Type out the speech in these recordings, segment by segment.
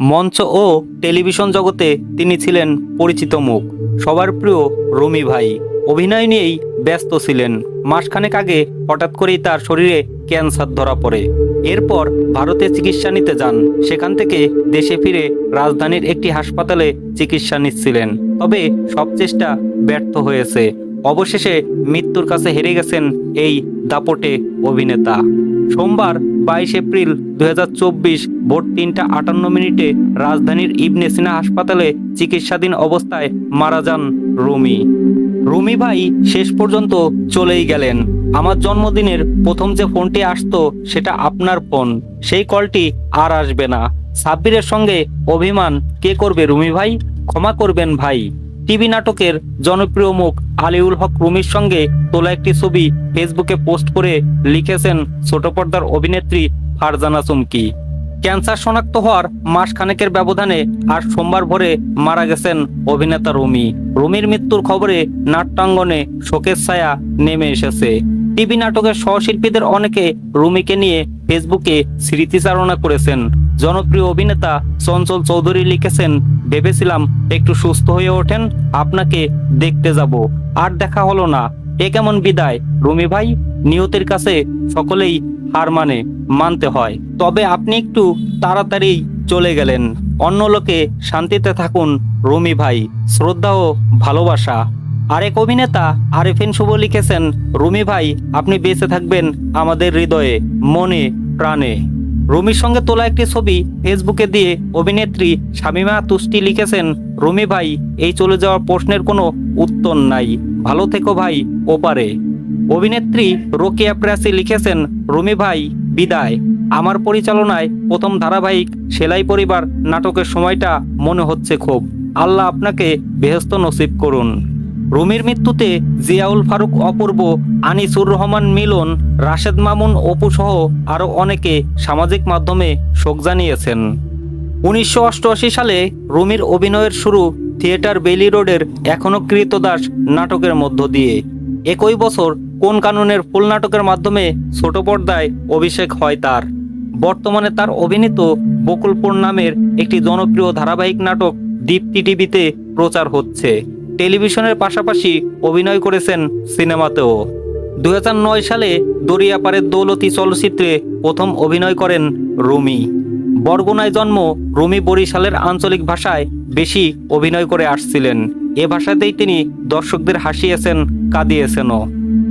মঞ্চ ও টেলিভিশন জগতে তিনি ছিলেন পরিচিত মুখ। সবার প্রিয় রমি ভাই। অভিনয় নিয়েই ব্যস্ত ছিলেন। মাসখানেক আগে হঠাৎ করেই তার শরীরে ক্যান্সার ধরা পড়ে। এরপর ভারতে চিকিৎসা নিতে যান। সেখান থেকে দেশে ফিরে রাজধানীর একটি হাসপাতালে চিকিৎসা নিচ্ছিলেন। তবে সব চেষ্টা ব্যর্থ হয়েছে। অবশেষে মৃত্যুর কাছে হেরে গেছেন এই দাপটে অভিনেতা। সোমবার বাইশ এপ্রিল দুই ভোর তিনটা আটান্ন মিনিটে রাজধানীর ইবনে সিনা হাসপাতালে চিকিৎসাধীন অবস্থায় মারা যান রুমি। রুমি ভাই শেষ পর্যন্ত চলেই গেলেন। আমার জন্মদিনের প্রথম যে ফোনটি আসতো, সেটা আপনার ফোন। সেই কলটি আর আসবে না। সাব্বিরের সঙ্গে অভিমান কে করবে রুমি ভাই? ক্ষমা করবেন ভাই। টিভি নাটকের জনপ্রিয় মুখ আলিউল হক রুমির সঙ্গে তোলা একটি ছবি ফেসবুকে পোস্ট করে লিখেছেন ছোট পর্দার অভিনেত্রী ফারজানা চুমকি। ক্যান্সার শনাক্ত হওয়ার মাস খানেকের ব্যবধানে আর সোমবার ভোরে মারা গেছেন অভিনেতা রুমি। রুমির মৃত্যুর খবরে নাট্যাঙ্গনে শোকের ছায়া নেমে এসেছে। টিভি নাটকের সহশিল্পীদের অনেকে রুমিকে নিয়ে ফেসবুকে স্মৃতিচারণা করেছেন। জনপ্রিয় অভিনেতা চঞ্চল চৌধুরী লিখেছেন, ভেবেছিলাম একটু সুস্থ হয়ে ওঠেন, আপনাকে দেখতে যাব। আর দেখা হলো না। এ কেমন বিদায়? রুমি ভাই, নিয়তের কাছে সকলেই হার মানে মানতে হয়। তবে আপনি একটু তাড়াতাড়ি চলে গেলেন। অন্য লোকে শান্তিতে থাকুন, রুমি ভাই। শ্রদ্ধা ও ভালোবাসা। আরেক অভিনেতা আরেফিন শুভ লিখেছেন, রুমি ভাই, আপনি বেঁচে থাকবেন আমাদের হৃদয়ে, মনে, প্রাণে। রুমির সঙ্গে তোলা একটি ছবি ফেসবুকে দিয়ে অভিনেত্রী শামিমা তুষ্টি লিখেছেন, রুমি ভাই, এই চলে যাওয়ার প্রশ্নের কোনো উত্তর নাই। ভালো থেকো ভাই, ওপারে। অভিনেত্রী রোকিয়া প্রাসি লিখেছেন, রুমি ভাই, বিদায়। আমার পরিচালনায় প্রথম ধারাবাহিক সেলাই পরিবার নাটকের সময়টা মনে হচ্ছে খুব। আল্লাহ আপনাকে বেহস্ত নসিব করুন। রুমির মৃত্যুতে জিয়াউল ফারুক, অপূর্ব, আনিসুর রহমান মিলন, রাশেদ মামুন, অপু সহ আরও অনেকে সামাজিক মাধ্যমে শোক জানিয়েছেন। উনিশশো অষ্টআশি সালে রুমির অভিনয়ের শুরু থিয়েটার বেলি রোডের এখনও কৃতদাস নাটকের মধ্য দিয়ে। একই বছর কোন কানুনের ফুল নাটকের মাধ্যমে ছোট পর্দায় অভিষেক হয় তার। বর্তমানে তার অভিনীত বকুলপুর নামের একটি জনপ্রিয় ধারাবাহিক নাটক দীপ্তি টিভিতে প্রচার হচ্ছে। টেলিভিশনের পাশাপাশি অভিনয় করেছেন সিনেমাতেও। দু হাজার নয় সালে দরিয়াপাড়ের দৌলতি চলচ্চিত্রে প্রথম অভিনয় করেন রুমি। বরগুনায় জন্ম রুমি বরিশালের আঞ্চলিক ভাষায় বেশি অভিনয় করে আসছিলেন। এ ভাষাতেই তিনি দর্শকদের হাসিয়েছেন, কাঁদিয়েছেনও।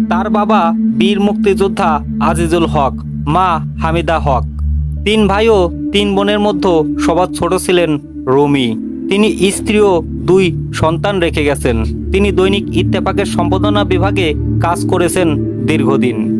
তার বাবা বীর মুক্তিযোদ্ধা আজিজুল হক, মা হামিদা হক। তিন ভাই ও তিন বোনের মধ্যে সবার ছোট ছিলেন রুমি। তিনি স্ত্রী ও দুই সন্তান রেখে গেছেন। তিনি দৈনিক ইত্তেফাকের সম্পাদনা বিভাগে কাজ করেছেন দীর্ঘদিন।